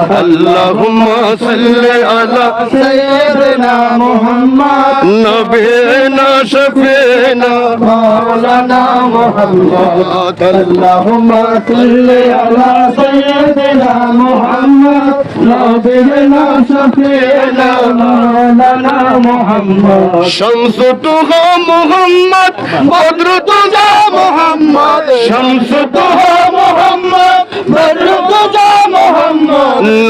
اللهم صل على سيدنا محمد نبينا شفينا مولانا محمد اللهم صل على سيدنا محمد نبينا شفينا مولانا محمد شمس تها محمد بدر تجا محمد شمس تها محمد بدر تجا محمد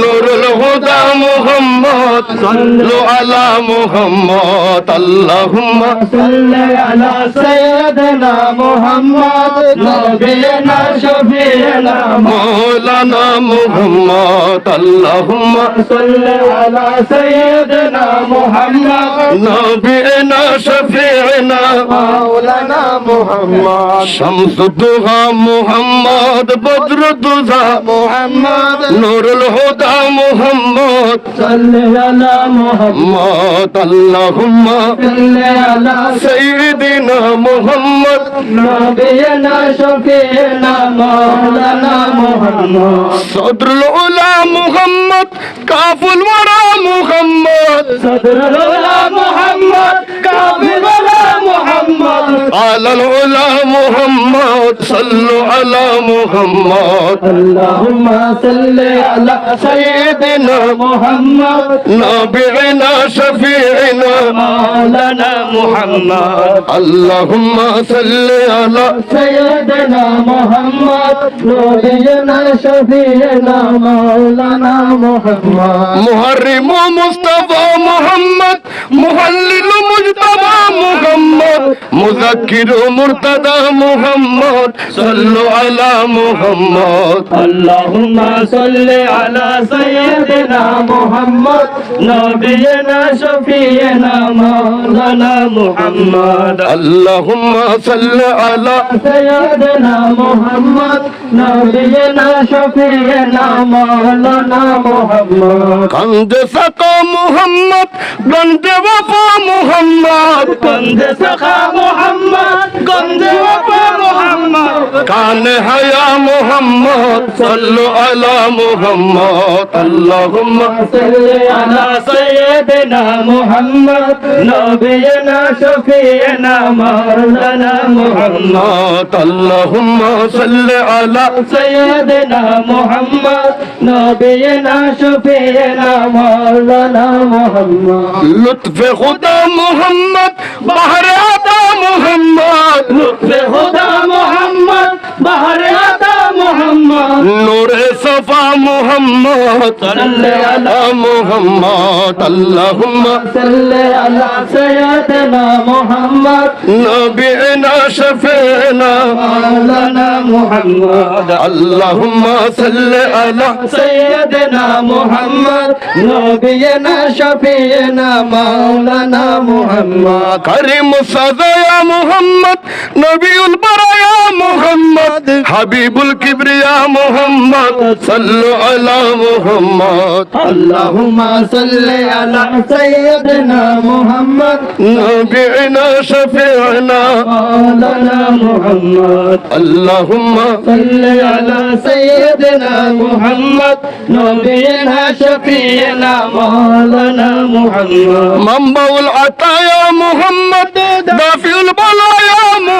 নুরুল হুদা মুহাম্মদ, সাল্লু আলা মুহাম্মদ, আল্লাহুম্মা সাল্লি আলা সাইয়্যিদিনা মুহাম্মদ নবিয়িনা শফিয়িনা মাওলানা মুহাম্মদ। محمد اللهم صل على سيدنا محمد نبينا شفيعنا مولانا محمد شمس الضحى محمد بدر الضحى محمد نور الهدى محمد صل على محمد محمد اللهم صل على سيدنا নবীনা শফিনা মাওলানা মুহাম্মদ সদরুল উলা মুহাম্মদ কাফুল মুহাম্মদ। সদরুল উলা মুহাম্মদ على العلا محمد صلوا على محمد. اللهم صل على سيدنا محمد. نبينا شفيعنا مولانا محمد. اللهم صل على سيدنا محمد نبينا شفينا مولانا محمد. محرم مصطفى محمد محلل مجتبى محمد মুজাকির মুরতাদা মুহাম্মদ সাল্লু আলা মুহাম্মদ। আল্লাহুম্মা সাল্লি আলা সাইয়্যিদিনা মুহাম্মদ নবিয়িনা শফিয়িনা মাওলানা মুহাম্মদ। আল্লাহুম্মা সাল্লি আলা সাইয়্যিদিনা মুহাম্মদ নবিয়িনা শফিয়িনা মাওলানা মুহাম্মদ। কান্দে সাকা মুহাম্মদ কান্দে ওয়াফা মুহাম্মদ। কান্দে সাকা মোহাম্মদ গন্ধে মোহাম্মদ। কান হায়া মোহাম্মদ সল্লু আলা মোহাম্মদ। আল্লাহুম্মা সাল্লি আলা সাইয়্যিদিনা মোহাম্মদ নবিয়ানা শফিয়ানা মাওলানা মোহাম্মদ। আল্লাহুম্মা সাল্লি আলা সাইয়্যিদিনা মোহাম্মদ নবিয়ানা শফিয়ানা মাওলানা মোহাম্মদ। লুৎফে খুদা মোহাম্মদ বাহরে আতা মোহাম্মদ। নুরে হুদা মোহাম্মদ বাহারে আতা মোহাম্মদ। নুরে মুস্তফা মুহাম্মদ সাল্লি আলা মুহাম্মদ আল্লাহুম্মা সাল্লি আলা সাইয়্যিদিনা মুহাম্মদ। নবীনা শফিনা করিম সাদয়া মুহাম্মদ নবীউল বারা محمد حبيب الكبرياء محمد صلوا على محمد. اللهم صل على سيدنا محمد. نبينا شفيعنا. مولانا محمد. اللهم صل على سيدنا محمد. نبينا شفينا مولانا محمد. منبع العطايا محمد دافع البلايا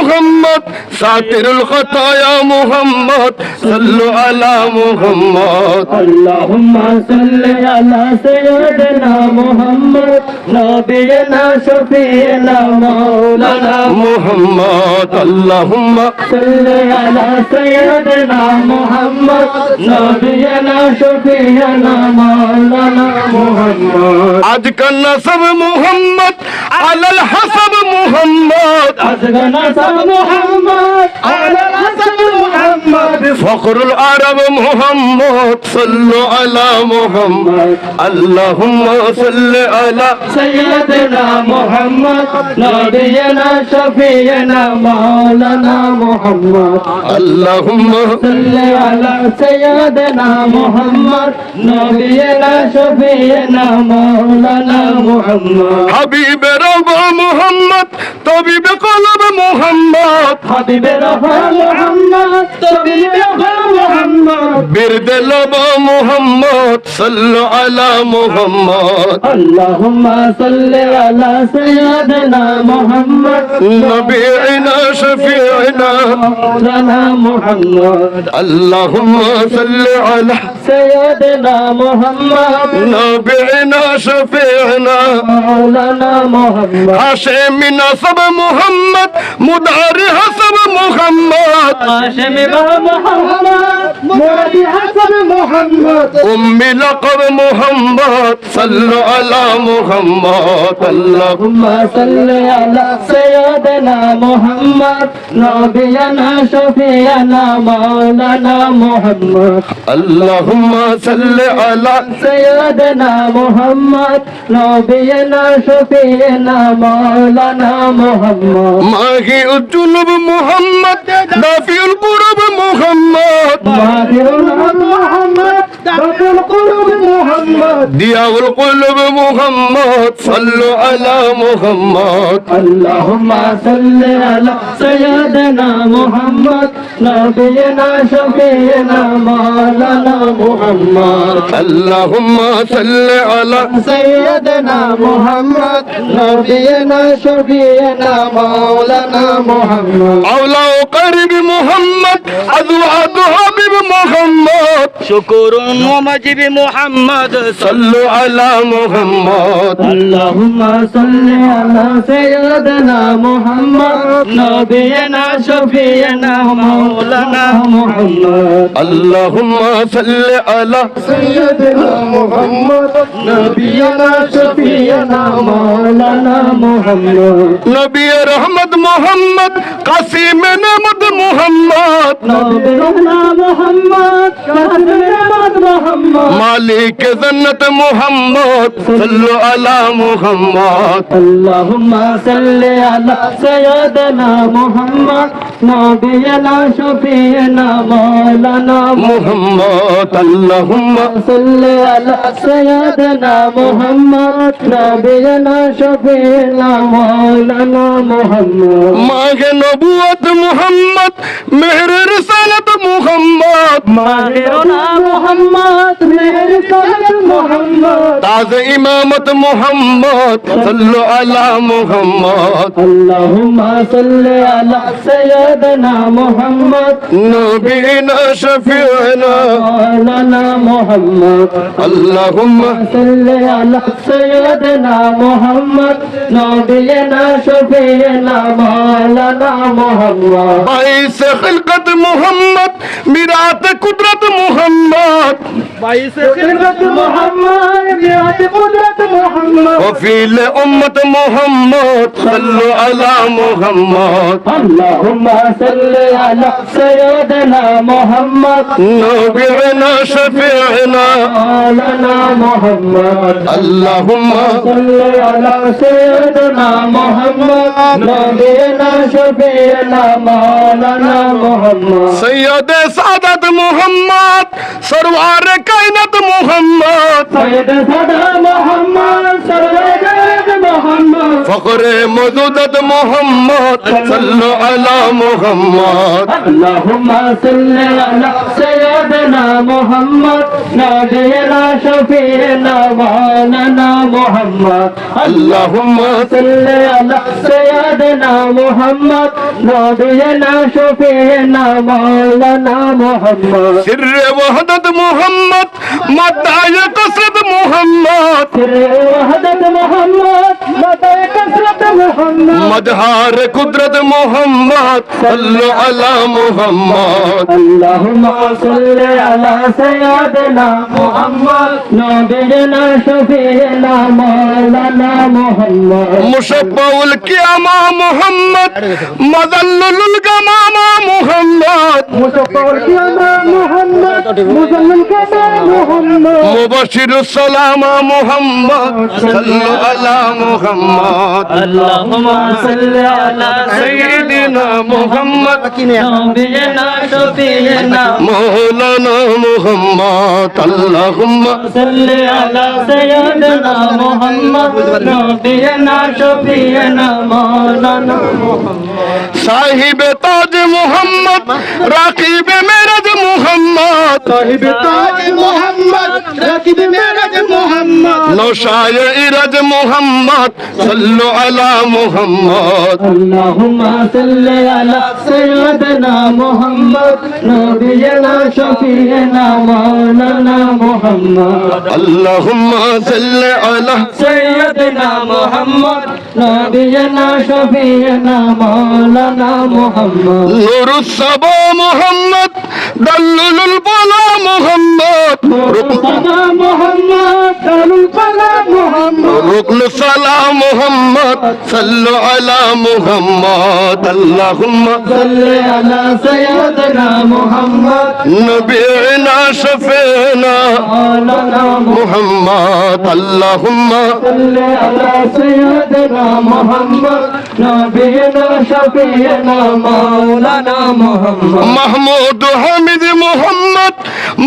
محمد ساتر الخطايا محمد صلوا على محمد اللهم صل على سيدنا محمد نبينا شفينا مولانا محمد اللهم صل على سيدنا محمد نبينا شفينا مولانا محمد اج کل سب محمد على الحسب محمد. أسجن أسد محمد. على الأسد محمد. فخر العرب محمد. صلوا على محمد. اللهم صل على سيدنا محمد. نبينا شفينا مولانا محمد. اللهم صل على سيدنا محمد. نبينا شفينا مولانا محمد. حبيب মোহাম্মদ তবিবে কলবে মোহাম্মদ। হাবিবে রহমান মোহাম্মদ তবিবে بيرد لبا محمد صلوا على محمد. اللهم صل على سيدنا محمد. نبينا شفيعنا. مولانا محمد. اللهم صل على سيدنا محمد. نبينا شفيعنا. مولانا محمد. هاشم نصب محمد مدعر حسب محمد. هاشم محمد. مرادي উম্মি লকব মোহাম্মদ সাল্লু আলা মোহাম্মদ। নবিয়ানা শফিয়ানা মাওলানা মোহাম্মদ। আল্লাহুম্মা সাল্লি আলা সাইয়্যিদিনা মোহাম্মদ। নবিয়ানা শফিয়ানা মাওলানা মোহাম্মদ। মাহি উজ্জুলুব মোহাম্মদ নাফিউল কুরব মোহাম্মদ। محمد ضياء القلوب محمد صلوا على محمد اللهم صل على سيدنا محمد نبينا شفيعنا مولانا محمد اللهم صل على سيدنا محمد نبينا شفيعنا مولانا محمد أولى قرب محمد أزواج حبيب محمد شكر ومجيب محمد صلوا على محمد اللهم صل على سيدنا محمد نبينا شفيعنا مولانا محمد اللهم صل على سيدنا محمد. نبينا شفيعنا مولانا محمد. نبي رحمت محمد قاسم نعمت محمد. نبينا محمد كرمت محمد مالك جنة محمد صلوا على محمد. اللهم صل على سيدنا محمد. نبينا شفيعنا مولانا محمد اللهم صل على سيدنا محمد نبينا شفيعنا مولانا محمد ماہ نبوت محمد আজ ইমামত মোহাম্মদ সাল্লু আলা মোহাম্মদ। আল্লাহুম্মা সাল্লি আলা সাইয়্যিদানা মোহাম্মদ। নবীনা শফিউনা। মাওলানা মোহাম্মদ। আল্লাহুম্মা সাল্লি আলা সাইয়্যিদানা মোহাম্মদ। নবীনা শফিউনা মাওলানা মোহাম্মদ। বাইস খিলকত মোহাম্মদ মিরাত কুদরত মোহাম্মদ। বাইস খিলকত মোহাম্মদ بيات قدرت محمد وفيل أمة محمد صلوا على محمد اللهم صل على سيدنا محمد نبينا شفيعنا مولانا محمد اللهم صل على سيدنا محمد نبينا شفيعنا مولانا محمد سيد سعادت محمد سروار کائنات محمد سيد سيدنا ফখরে মদুদত মোহাম্মদ সাল্লু আলা মোহাম্মদ। আল্লাহুম্মা সাল্লি আলা সাইয়্যিদিনা মোহাম্মদ নাবিয়িনা শফিয়িনা মাওলানা মোহাম্মদ। আল্লাহুম্মা সাল্লি আলা সাইয়্যিদিনা মোহাম্মদ নাবিয়িনা শফিয়িনা মাওলানা মোহাম্মদ। সিররে ওয়াহদাত মোহাম্মদ মাতায়ে কসর মোহাম্মদ। ওয়াহদত মোহাম্মদ মাতায়ে কসরত মোহাম্মদ। মদহার কুদরত মোহাম্মদ সাল্লু আলা মোহাম্মদ। আল্লাহুম্মা সাল্লি আলা সাইয়্যিদিনা মোহাম্মদ। নবিনা শফিনা মাওলানা মোহাম্মদ। মুশাব্বাউল কিয়ামা মোহাম্মদ মাযাল্লুল গামামা মোহাম্মদ। মুশাব্বাউল কিয়ামা মোহাম্মদ মুযাল্লুল গামামা মোহাম্মদ। মুবাশশিরুস السلام محمد صلوا على محمد اللهم صل على سيدنا محمد মৌলানা মোহাম্মদ আল্লাহুম্মা। সাল্লি আলা সাহিবে তাজ মোহাম্মদ রাকিবে মেরাজ মোহাম্মদ। সাহিবে তাজ মোহাম্মদ রাকিবে মেরাজ নশায়রাজ মোহাম্মদ সাল্লু আলা মোহাম্মদ। আল্লাহুম্মা সাল্লি আলা সাইয়্যিদানা মোহাম্মদ নবিয়ানা শফিয়ানা মাওলানা মোহাম্মদ। আল্লাহুম্মা সাল্লি আলা সাইয়্যিদানা মোহাম্মদ নবিয়ানা শফিয়ানা মাওলানা মোহাম্মদ। নূরুস সাবা মোহাম্মদ দাল্লুল বালা মোহাম্মদ। রূপ সাবা মোহাম্মদ দাল্লুল ركن الصلاة محمد صلوا على محمد اللهم صل على سيدنا محمد نبينا شفينا مولانا محمد محمد اللهم صل على سيدنا محمد نبينا شفينا مولانا محمد محمود حميد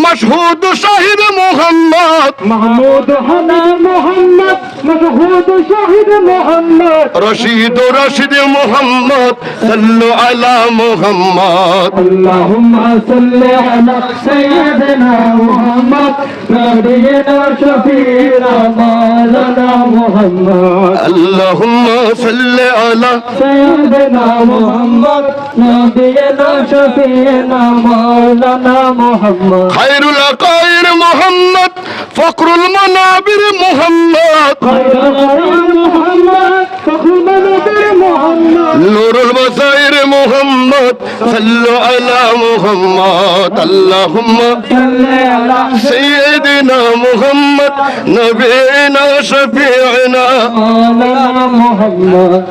মশহুদ শাহিদ মোহাম্মদ। মাহমুদ হানা মোহাম্মদ মশহুদ শাহিদ মোহাম্মদ। রশিদ রশিদ মোহাম্মদ সাল্লু আলা মোহাম্মদ। আল্লাহুম্মা সাল্লি আলা সাইয়্যিদিনা মোহাম্মদ নবিয়িনা শফিনা মাওলানা মোহাম্মদ। আল্লাহুম্মা সাল্লি আলা সাইয়্যিদিনা মোহাম্মদ নবিয়িনা শফিনা মাওলানা মোহাম্মদ। খায়রুল আকায়ের মোহাম্মদ, ফখরুল মানাবির মোহাম্মদ। নুরুল বাসাইর মোহাম্মদ, সাল্লু আলা মোহাম্মদ, আল্লাহুম্মা। সাইয়্যিদিনা মোহাম্মদ, নবীনা শফিউনা মোহাম্মদ।